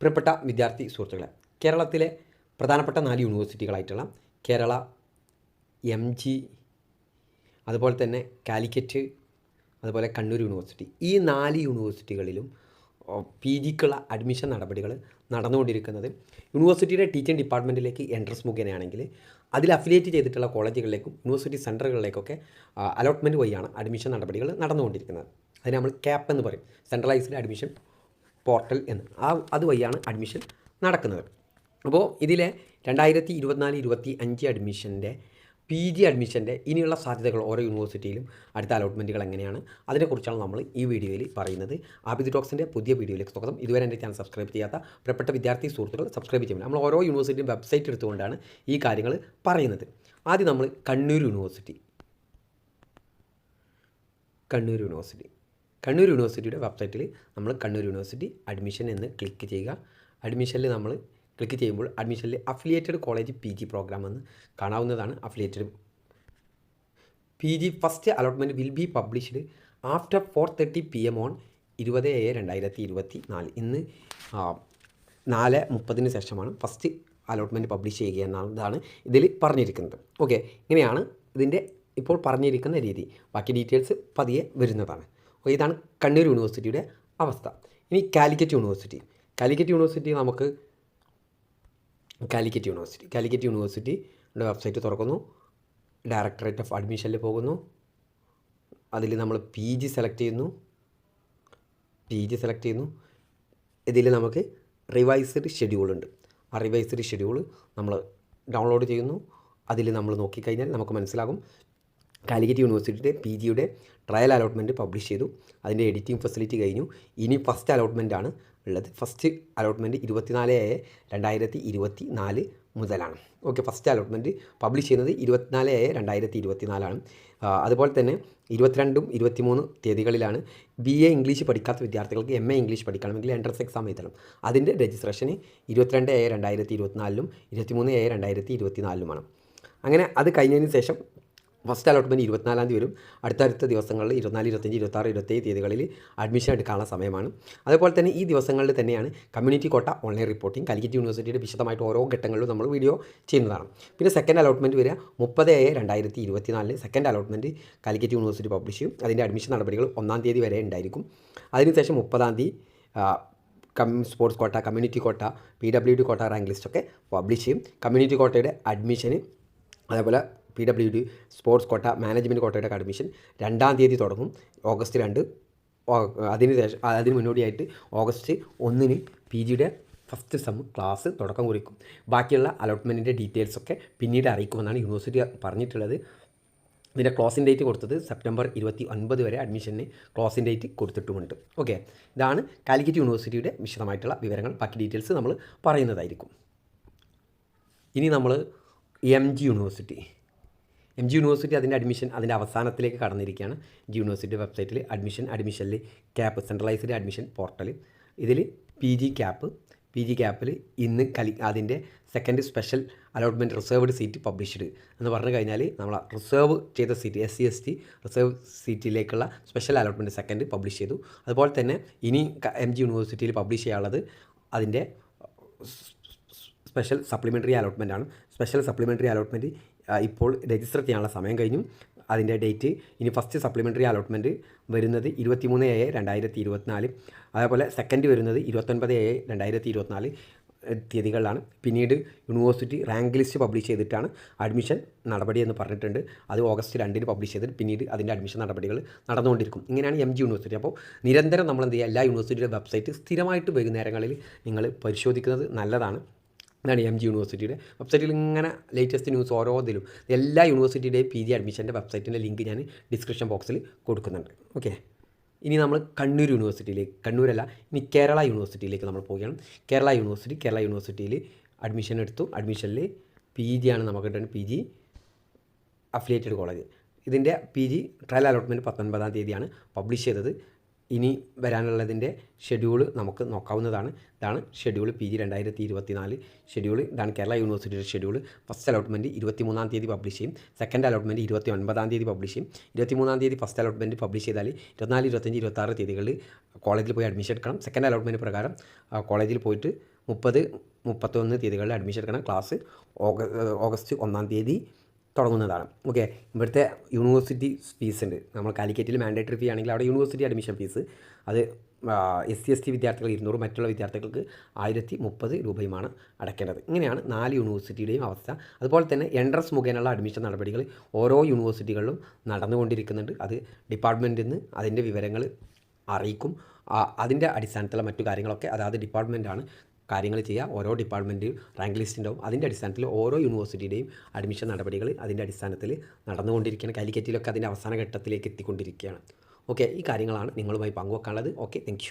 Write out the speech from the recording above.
പ്രിയപ്പെട്ട വിദ്യാർത്ഥി സുഹൃത്തുക്കളെ കേരളത്തിലെ പ്രധാനപ്പെട്ട നാല് യൂണിവേഴ്സിറ്റികളായിട്ടുള്ള കേരള എം ജി അതുപോലെ തന്നെ കാലിക്കറ്റ് അതുപോലെ കണ്ണൂർ യൂണിവേഴ്സിറ്റി. ഈ നാല് യൂണിവേഴ്സിറ്റികളിലും പി ജിക്കുള്ള അഡ്മിഷൻ നടപടികൾ നടന്നുകൊണ്ടിരിക്കുന്നത് യൂണിവേഴ്സിറ്റിയുടെ ടീച്ചിങ് ഡിപ്പാർട്ട്മെന്റിലേക്ക് എൻട്രൻസ് മുഖേനയാണെങ്കിൽ അതിൽ അഫിലിയേറ്റ് ചെയ്തിട്ടുള്ള കോളേജുകളിലേക്കും യൂണിവേഴ്സിറ്റി സെന്ററുകളിലേക്കൊക്കെ അലോട്ട്മെന്റ് വഴിയാണ് അഡ്മിഷൻ നടപടികൾ നടന്നുകൊണ്ടിരിക്കുന്നത്. അതിന് നമ്മൾ ക്യാപ്പ് എന്ന് പറയും. സെൻട്രലൈസ്ഡ് അഡ്മിഷൻ പോർട്ടൽ എന്ന്. ആ അതുവഴിയാണ് അഡ്മിഷൻ നടക്കുന്നത്. അപ്പോൾ ഇതിലെ രണ്ടായിരത്തി ഇരുപത്തിനാല് ഇരുപത്തി അഞ്ച് അഡ്മിഷന്റെ പി ജി അഡ്മിഷന്റെ ഇനിയുള്ള സാധ്യതകൾ ഓരോ യൂണിവേഴ്സിറ്റിയിലും അടുത്ത അലോട്ട്മെന്റുകൾ എങ്ങനെയാണ് അതിനെക്കുറിച്ചാണ് നമ്മൾ ഈ വീഡിയോയിൽ പറയുന്നത്. ആബിദ് ടോക്സിന്റെ പുതിയ വീഡിയോയിലേക്ക് സ്വാഗതം. ഇതുവരെ എന്റെ ചാനൽ സബ്സ്ക്രൈബ് ചെയ്യാത്ത പ്രിയപ്പെട്ട വിദ്യാർത്ഥി സുഹൃത്തുക്കൾ സബ്സ്ക്രൈബ് ചെയ്യുന്നത് നമ്മൾ ഓരോ യൂണിവേഴ്സിറ്റിയും വെബ്സൈറ്റ് എടുത്തുകൊണ്ടാണ് ഈ കാര്യങ്ങൾ പറയുന്നത്. ആദ്യം നമ്മൾ കണ്ണൂർ യൂണിവേഴ്സിറ്റി. കണ്ണൂർ യൂണിവേഴ്സിറ്റി. കണ്ണൂർ യൂണിവേഴ്സിറ്റിയുടെ വെബ്സൈറ്റിൽ നമ്മൾ കണ്ണൂർ യൂണിവേഴ്സിറ്റി അഡ്മിഷൻ എന്ന് ക്ലിക്ക് ചെയ്യുക. അഡ്മിഷനിൽ നമ്മൾ ക്ലിക്ക് ചെയ്യുമ്പോൾ അഡ്മിഷനിൽ affiliated college P G programme എന്ന് കാണാവുന്നതാണ്. Affiliated P G first allotment will be published after four thirty P M on ഇരുപത് ഏഴ് രണ്ടായിരത്തി ഇരുപത്തി നാല് ഇന്ന് നാല് മുപ്പതിന് ശേഷമാണ് ഫസ്റ്റ് അലോട്ട്മെന്റ് പബ്ലിഷ് ചെയ്യുക എന്നതാണ് ഇതിൽ പറഞ്ഞിരിക്കുന്നത്. ഓക്കെ ഇങ്ങനെയാണ് ഇതിന്റെ ഇപ്പോൾ പറഞ്ഞിരിക്കുന്ന രീതി. ബാക്കി ഡീറ്റെയിൽസ് പതിയെ വരുന്നതാണ്. ഇതാണ് കണ്ണൂർ യൂണിവേഴ്സിറ്റിയുടെ അവസ്ഥ. ഇനി കാലിക്കറ്റ് യൂണിവേഴ്സിറ്റി. കാലിക്കറ്റ് യൂണിവേഴ്സിറ്റി നമുക്ക് കാലിക്കറ്റ് യൂണിവേഴ്സിറ്റി. കാലിക്കറ്റ് യൂണിവേഴ്സിറ്റിയുടെ വെബ്സൈറ്റ് തുറക്കുന്നു. ഡയറക്ടറേറ്റ് ഓഫ് അഡ്മിഷനിൽ പോകുന്നു. അതിൽ നമ്മൾ പി ജി സെലക്ട് ചെയ്യുന്നു. പി ജി സെലക്ട് ചെയ്യുന്നു. ഇതിൽ നമുക്ക് റിവൈസ്ഡ് ഷെഡ്യൂൾ ഉണ്ട്. ആ റിവൈസ്ഡ് ഷെഡ്യൂൾ നമ്മൾ ഡൗൺലോഡ് ചെയ്യുന്നു. അതിൽ നമ്മൾ നോക്കിക്കഴിഞ്ഞാൽ നമുക്ക് മനസ്സിലാകും കാലിക്കറ്റ് യൂണിവേഴ്സിറ്റിയുടെ പി ജിയുടെ ട്രയൽ അലോട്ട്മെന്റ് പബ്ലിഷ് ചെയ്തു. അതിന്റെ എഡിറ്റിംഗ് ഫെസിലിറ്റി കഴിഞ്ഞു. ഇനി ഫസ്റ്റ് അലോട്ട്മെന്റ് ആണ് ഉള്ളത്. ഫസ്റ്റ് അലോട്ട്മെന്റ് ഇരുപത്തിനാല് ഏഴ് രണ്ടായിരത്തി ഇരുപത്തി നാല് മുതലാണ്. ഓക്കെ ഫസ്റ്റ് അലോട്ട്മെന്റ് പബ്ലിഷ് ചെയ്യുന്നത് ഇരുപത്തിനാല് ഏഴ് രണ്ടായിരത്തി ഇരുപത്തി നാലാണ് അതുപോലെ തന്നെ ഇരുപത്തിരണ്ടും ഇരുപത്തിമൂന്ന് തീയതികളിലാണ് ബി എ ഇംഗ്ലീഷ് പഠിക്കാത്ത വിദ്യാർത്ഥികൾക്ക് എം എ ഇംഗ്ലീഷ് പഠിക്കണമെങ്കിൽ എൻട്രൻസ് എക്സാം എഴുതണം. അതിന്റെ രജിസ്ട്രേഷന് ഇരുപത്തിരണ്ട് ഏഴ് രണ്ടായിരത്തി ഇരുപത്തിനാലിലും ഇരുപത്തിമൂന്ന് ഏഴ് രണ്ടായിരത്തി ഇരുപത്തിനാലിലുമാണ് അങ്ങനെ അത് കഴിഞ്ഞതിന് ശേഷം ഫസ്റ്റ് അലോട്ട്മെന്റ് ഇരുപത്തിനാലാം തീയതി വരും. അടുത്തടുത്ത ദിവസങ്ങളിൽ ഇരുപത്തിനാല് ഇരുപത്തഞ്ച് ഇരുപത്താറ് ഇരുപത്തേഴ് തീയതികളിൽ അഡ്മിഷൻ എടുക്കാനുള്ള സമയമാണ്. അതുപോലെ തന്നെ ഈ ദിവസങ്ങളിൽ തന്നെയാണ് community quota online reporting Calicut യൂണിവേഴ്സിറ്റിയുടെ വിശദമായിട്ട് ഓരോ ഘട്ടങ്ങളിലും നമ്മൾ വീഡിയോ ചെയ്യുന്നതാണ്. പിന്നെ സെക്കൻഡ് അലോട്ട്മെന്റ് വരിക മുപ്പത് ഏഴ് രണ്ടായിരത്തി ഇരുപത്തിനാലിന് second allotment Calicut university publish ചെയ്യും. അതിന്റെ അഡ്മിഷൻ നടപടികൾ ഒന്നാം തീയതി വരെ ഉണ്ടായിരിക്കും. അതിനുശേഷം മുപ്പതാം തീയതി cum sports quota community quota P W D quota rank ലിസ്റ്റൊക്കെ publish ചെയ്യും. കമ്മ്യൂണിറ്റി കോട്ടയുടെ അഡ്മിഷന് അതേപോലെ P W D sports quota management കോട്ടയുടെ അഡ്മിഷൻ രണ്ടാം തീയതി തുടങ്ങും ഓഗസ്റ്റ് രണ്ട്. അതിന് ശേഷം അതിന് മുന്നോടിയായിട്ട് ഓഗസ്റ്റ് ഒന്നിന് പി ജിയുടെ ഫസ്റ്റ് സെം ക്ലാസ് തുടക്കം കുറിക്കും. ബാക്കിയുള്ള അലോട്ട്മെന്റിന്റെ ഡീറ്റെയിൽസൊക്കെ പിന്നീട് അറിയിക്കുമെന്നാണ് യൂണിവേഴ്സിറ്റി പറഞ്ഞിട്ടുള്ളത്. ഇതിന്റെ ക്ലോസിംഗ് ഡേറ്റ് കൊടുത്തത് സെപ്റ്റംബർ ഇരുപത്തി ഒൻപത് വരെ അഡ്മിഷന് ക്ലോസിംഗ് ഡേറ്റ് കൊടുത്തിട്ടുമുണ്ട്. ഓക്കെ ഇതാണ് കാലിക്കറ്റ് യൂണിവേഴ്സിറ്റിയുടെ വിശദമായിട്ടുള്ള വിവരങ്ങൾ. ബാക്കി ഡീറ്റെയിൽസ് നമ്മൾ പറയുന്നതായിരിക്കും. ഇനി നമ്മൾ M G university. M G university അതിന്റെ അഡ്മിഷൻ അതിന്റെ അവസാനത്തിലേക്ക് കടന്നിരിക്കുകയാണ്. ജി യൂണിവേഴ്സിറ്റി വെബ്സൈറ്റിൽ അഡ്മിഷൻ അഡ്മിഷനിൽ ക്യാപ്പ് സെൻട്രലൈസ്ഡ് അഡ്മിഷൻ പോർട്ടൽ ഇതിൽ P G CAP P G ക്യാപ്പിൽ ഇന്ന് കലി അതിന്റെ second special allotment reserved seat published എന്ന് പറഞ്ഞു കഴിഞ്ഞാൽ നമ്മൾ റിസർവ് ചെയ്ത seat S C S T reserve സീറ്റിലേക്കുള്ള special allotment second publish ചെയ്തു. അതുപോലെ തന്നെ ഇനി എം ജി യൂണിവേഴ്സിറ്റിയിൽ പബ്ലിഷ് ചെയ്യാനുള്ളത് അതിന്റെ സ്പെഷ്യൽ സപ്ലിമെന്ററി അലോട്ട്മെന്റ് ആണ്. സ്പെഷ്യൽ സപ്ലിമെന്ററി അലോട്ട്മെന്റ് ഇപ്പോൾ രജിസ്റ്റർ ചെയ്യാനുള്ള സമയം കഴിഞ്ഞു. അതിന്റെ ഡേറ്റ് ഇനി ഫസ്റ്റ് സപ്ലിമെന്ററി അലോട്ട്മെന്റ് വരുന്നത് ഇരുപത്തിമൂന്ന് ഏഴ് രണ്ടായിരത്തി ഇരുപത്തിനാല് അതേപോലെ സെക്കൻഡ് വരുന്നത് ഇരുപത്തൊൻപത് ഏഴ് രണ്ടായിരത്തി ഇരുപത്തിനാല് തീയതികളിലാണ്. പിന്നീട് യൂണിവേഴ്സിറ്റി റാങ്ക് ലിസ്റ്റ് പബ്ലിഷ് ചെയ്തിട്ടാണ് അഡ്മിഷൻ നടപടി എന്ന് പറഞ്ഞിട്ടുണ്ട്. അത് ഓഗസ്റ്റ് രണ്ടിന് പബ്ലിഷ് ചെയ്തിട്ട് പിന്നീട് അതിന്റെ അഡ്മിഷൻ നടപടികൾ നടന്നുകൊണ്ടിരിക്കും. ഇങ്ങനെയാണ് എം ജി യൂണിവേഴ്സിറ്റി അപ്പോൾ നിരന്തരം നമ്മൾ എന്ത് ചെയ്യുക? എല്ലാ യൂണിവേഴ്സിറ്റിയുടെ വെബ്സൈറ്റ് സ്ഥിരമായിട്ട് വൈകുന്നേരങ്ങളിൽ നിങ്ങൾ പരിശോധിക്കുന്നത് നല്ലതാണ്. ഇതാണ് എം ജി യൂണിവേഴ്സിറ്റിയുടെ വെബ്സൈറ്റിൽ ഇങ്ങനെ ലേറ്റസ്റ്റ് ന്യൂസ് ഓരോ ഇതിലും എല്ലാ യൂണിവേഴ്സിറ്റിയുടെയും പി ജി അഡ്മിഷന്റെ വെബ്സൈറ്റിന്റെ ലിങ്ക് ഞാൻ ഡിസ്ക്രിപ്ഷൻ ബോക്സിൽ കൊടുക്കുന്നുണ്ട്. ഓക്കെ ഇനി നമ്മൾ കണ്ണൂർ യൂണിവേഴ്സിറ്റിയിലേക്ക് കണ്ണൂരല്ല ഇനി കേരള യൂണിവേഴ്സിറ്റിയിലേക്ക് നമ്മൾ പോവുകയാണ്. കേരള യൂണിവേഴ്സിറ്റി കേരള യൂണിവേഴ്സിറ്റിയിൽ അഡ്മിഷൻ എടുത്തു. അഡ്മിഷനിൽ പി ജി ആണ് നമുക്ക് കിട്ടുന്നത് പി ജി അഫിലിയേറ്റഡ് കോളേജ് ഇതിന്റെ പി ജി ട്രയൽ അലോട്ട്മെന്റ് പത്തൊൻപതാം തീയതിയാണ് പബ്ലിഷ് ചെയ്തത്. ഇനി വരാനുള്ളതിന്റെ ഷെഡ്യൂൾ നമുക്ക് നോക്കാവുന്നതാണ്. ഇതാണ് ഷെഡ്യൂൾ പി ജി രണ്ടായിരത്തി ഇരുപത്തി നാല് ഷെഡ്യൂൾ ഇതാണ് കേരള യൂണിവേഴ്സിറ്റിയുടെ ഷെഡ്യൂൾ ഫസ്റ്റ് അലോട്ട്മെന്റ് ഇരുപത്തി മൂന്നാം തീയതി പബ്ലിഷ് ചെയ്യും. സെക്കൻഡ് അലോട്ട്മെന്റ് ഇരുപത്തി ഒൻപതാം തീയതി പബ്ലിഷ് ചെയ്യും. ഇരുപത്തി മൂന്നാം തീയതി ഫസ്റ്റ് അലോട്ട്മെന്റ് പബ്ലിഷ് ചെയ്താൽ ഇരുപത്തിനാല് ഇരുപത്തഞ്ച് ഇരുപത്താറ് തീയതികളിൽ കോളേജിൽ പോയി അഡ്മിഷൻ എടുക്കണം. സെക്കൻഡ് അലോട്ട്മെന്റ് പ്രകാരം കോളേജിൽ പോയിട്ട് മുപ്പത് മുപ്പത്തൊന്ന് തീയതികളിൽ അഡ്മിഷൻ എടുക്കണം. ക്ലാസ് ഓഗ ഓഗസ്റ്റ് ഒന്നാം തീയതി തുടങ്ങുന്നതാണ്. ഓക്കെ ഇവിടുത്തെ യൂണിവേഴ്സിറ്റി ഫീസ് ഉണ്ട്. നമ്മൾ കാലിക്കറ്റിൽ മാൻഡേറ്ററി ഫീ ആണെങ്കിൽ അവിടെ യൂണിവേഴ്സിറ്റി അഡ്മിഷൻ ഫീസ് അത് എസ് സി എസ് ടി വിദ്യാർത്ഥികൾ ഇരുന്നൂറ് മറ്റുള്ള വിദ്യാർത്ഥികൾക്ക് ആയിരത്തി മുപ്പത് രൂപയുമാണ് അടയ്ക്കേണ്ടത് ഇങ്ങനെയാണ് നാല് യൂണിവേഴ്സിറ്റിയുടെയും അവസ്ഥ. അതുപോലെ തന്നെ എൻട്രൻസ് മുഖേനയുള്ള അഡ്മിഷൻ നടപടികൾ ഓരോ യൂണിവേഴ്സിറ്റികളിലും നടന്നുകൊണ്ടിരിക്കുന്നുണ്ട്. അത് ഡിപ്പാർട്ട്മെന്റിൽ നിന്ന് അതിന്റെ വിവരങ്ങൾ അറിയിക്കും. അതിന്റെ അടിസ്ഥാനത്തിലുള്ള മറ്റു കാര്യങ്ങളൊക്കെ അതായത് ഡിപ്പാർട്ട്മെന്റാണ് കാര്യങ്ങൾ ചെയ്യുക ഓരോ ഡിപ്പാർട്ട്മെന്റ് റാങ്ക് ലിസ്റ്റ് ഉണ്ടാവും. അതിന്റെ അടിസ്ഥാനത്തിൽ ഓരോ യൂണിവേഴ്സിറ്റിയുടെയും അഡ്മിഷൻ നടപടികൾ അതിന്റെ അടിസ്ഥാനത്തിൽ നടന്നുകൊണ്ടിരിക്കുകയാണ്. കാലിക്കറ്റിലൊക്കെ അതിന്റെ അവസാന ഘട്ടത്തിലേക്ക് എത്തിക്കൊണ്ടിരിക്കുകയാണ്. ഓക്കെ ഈ കാര്യങ്ങളാണ് നിങ്ങളുമായി പങ്കുവെക്കാനുള്ളത്. Okay thank